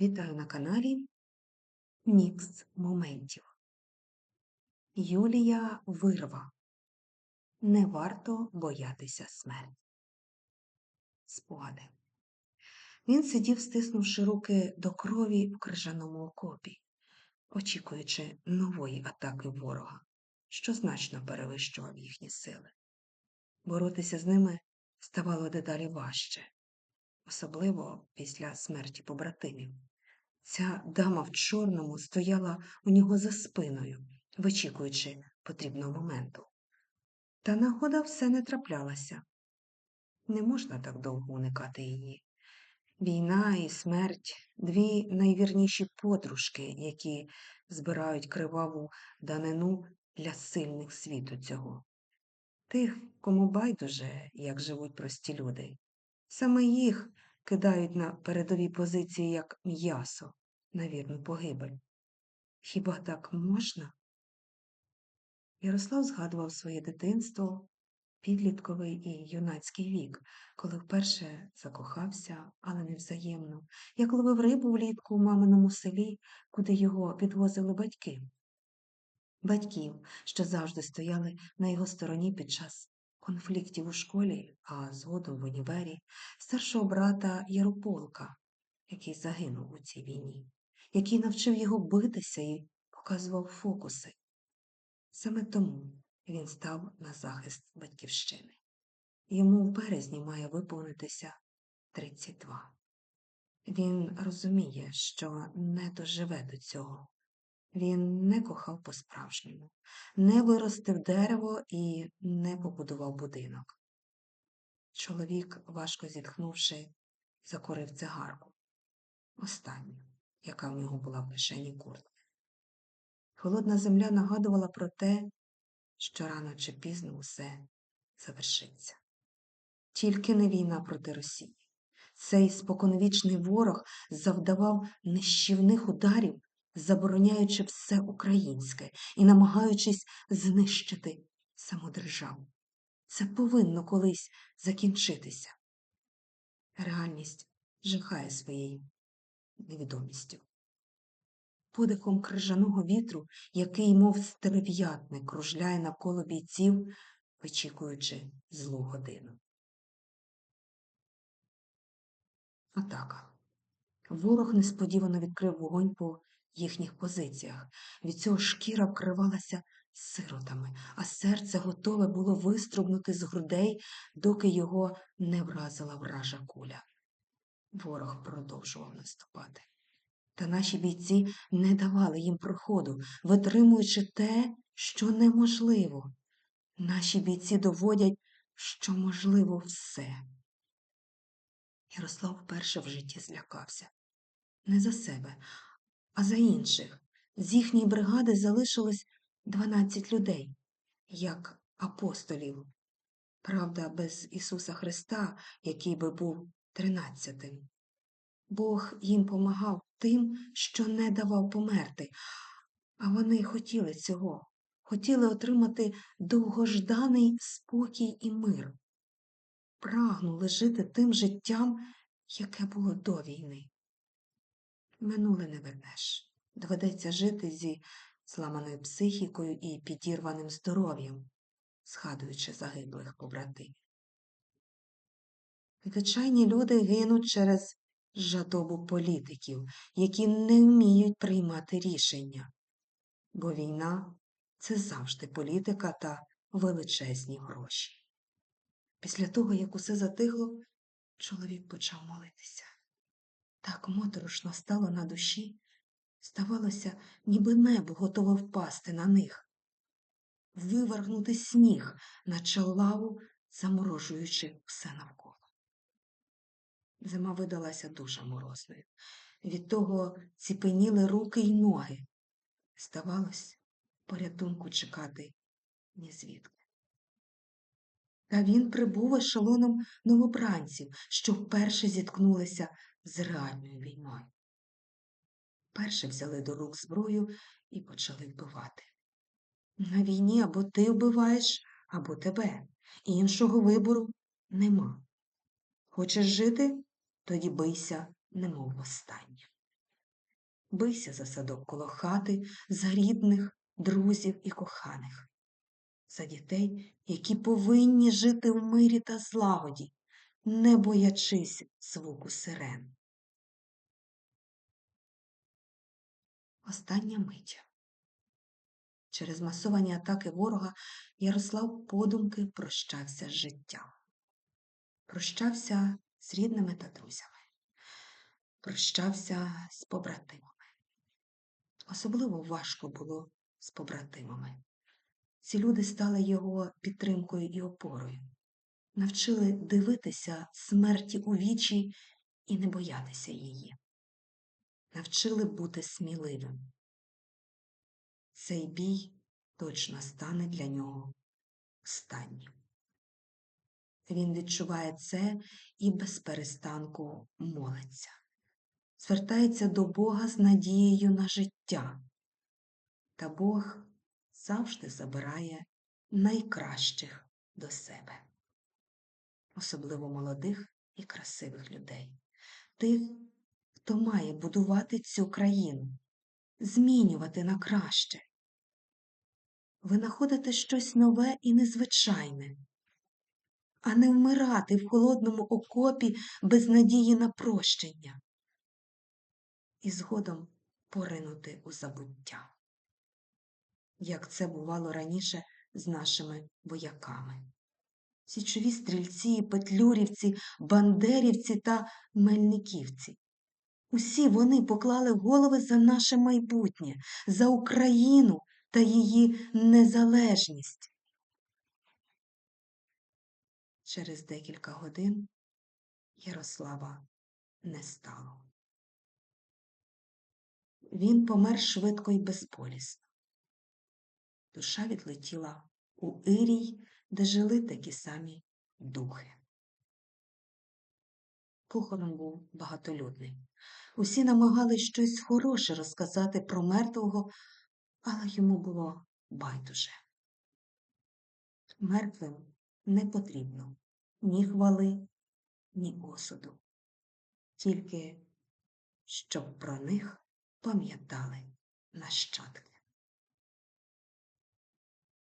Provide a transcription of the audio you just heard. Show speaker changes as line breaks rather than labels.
Вітаю на каналі Мікс моментів. Юлія Вирва. Не варто боятися смерті. Спогади. Він сидів, стиснувши руки до крові в крижаному окопі, очікуючи нової атаки ворога, що значно перевищував їхні сили. Боротися з ними ставало дедалі важче, особливо після смерті побратимів. Ця дама в чорному стояла у нього за спиною, вичікуючи потрібного моменту. Та нагода все не траплялася. Не можна так довго уникати її. Війна і смерть дві найвірніші подружки, які збирають криваву данину для сильних світу цього. Тих, кому байдуже, як живуть прості люди. Саме їх кидають на передові позиції як м'ясо на вірну погибель. Хіба так можна? Ярослав згадував своє дитинство, підлітковий і юнацький вік, коли вперше закохався, але невзаємно, як ловив рибу влітку у маминому селі, куди його підвозили батьки. Батьків, що завжди стояли на його стороні під час конфліктів у школі, а згодом в універі, старшого брата Ярополка, який загинув у цій війні, який навчив його битися і показував фокуси. Саме тому він став на захист батьківщини. Йому в березні має виповнитися 32. Він розуміє, що не доживе до цього. Він не кохав по-справжньому, не виростив дерево і не побудував будинок. Чоловік, важко зітхнувши, закурив цигарку, останню, яка в нього була в кишені куртки. Холодна земля нагадувала про те, що рано чи пізно усе завершиться. Тільки не війна проти Росії. Цей споконвічний ворог завдавав нищівних ударів забороняючи все українське і намагаючись знищити саму державу. Це повинно колись закінчитися. Реальність жахає своєю невідомістю. Подихом крижаного вітру, який, мов стерев'ятник, кружляє навколо бійців, вичікуючи злу годину. Атака. Ворог несподівано відкрив вогонь по їхніх позиціях. Від цього шкіра вкривалася сиротами, а серце готове було виструбнути з грудей, доки його не вразила вража куля. Ворог продовжував наступати. Та наші бійці не давали їм проходу, витримуючи те, що неможливо. Наші бійці доводять, що можливо все. Ярослав вперше в житті злякався не за себе, а за інших. З їхньої бригади залишилось 12 людей, як апостолів. Правда, без Ісуса Христа, який би був тринадцятим. Бог їм помагав тим, що не давав померти, а вони хотіли цього, хотіли отримати довгожданий спокій і мир, прагнули жити тим життям, яке було до війни. Минуле не вернеш. Доведеться жити зі зламаною психікою і підірваним здоров'ям, згадуючи загиблих побратимів. Звичайні люди гинуть через жадобу політиків, які не вміють приймати рішення, бо війна це завжди політика та величезні гроші. Після того, як усе затихло, чоловік почав молитися. Так моторошно стало на душі, здавалося, ніби небо готове впасти на них, вивергнути сніг, наче лаву, заморожуючи все навколо. Зима видалася дуже морозною. Від того ціпеніли руки й ноги. Здавалось, порятунку чекати ні звідки. Та він прибув ешелоном новобранців, що вперше зіткнулися з реальною війною. Перше взяли до рук зброю і почали вбивати. На війні або ти вбиваєш, або тебе. Іншого вибору нема. Хочеш жити, тоді бийся, немов востаннє. бийся за садок коло хати, за рідних, друзів і коханих, за дітей, які повинні жити в мирі та злагоді, не боячись звуку сирен. Остання мить. Через масовані атаки ворога Ярослав подумки прощався з життям. Прощався з рідними та друзями. Прощався з побратимами. Особливо важко було з побратимами. Ці люди стали його підтримкою і опорою, навчили дивитися смерті у вічі і не боятися її, навчили бути сміливим. Цей бій точно стане для нього останнім. Він відчуває це і без перестанку молиться, звертається до Бога з надією на життя. Та Бог завжди забирає найкращих до себе, особливо молодих і красивих людей, тих, хто має будувати цю країну, змінювати на краще. Винаходити щось нове і незвичайне, а не вмирати в холодному окопі без надії на прощення і згодом поринути у забуття як це бувало раніше з нашими вояками. Січові стрільці, петлюрівці, бандерівці та мельниківці. Усі вони поклали голови за наше майбутнє, за Україну та її незалежність. Через декілька годин Ярослава не стало. Він помер швидко і безполісно душа відлетіла у Ірій, де жили такі самі духи. Похорон був багатолюдний. Усі намагались щось хороше розказати про мертвого, але йому було байдуже. Мертвим не потрібно ні хвали, ні осуду, тільки щоб про них пам'ятали нащадки.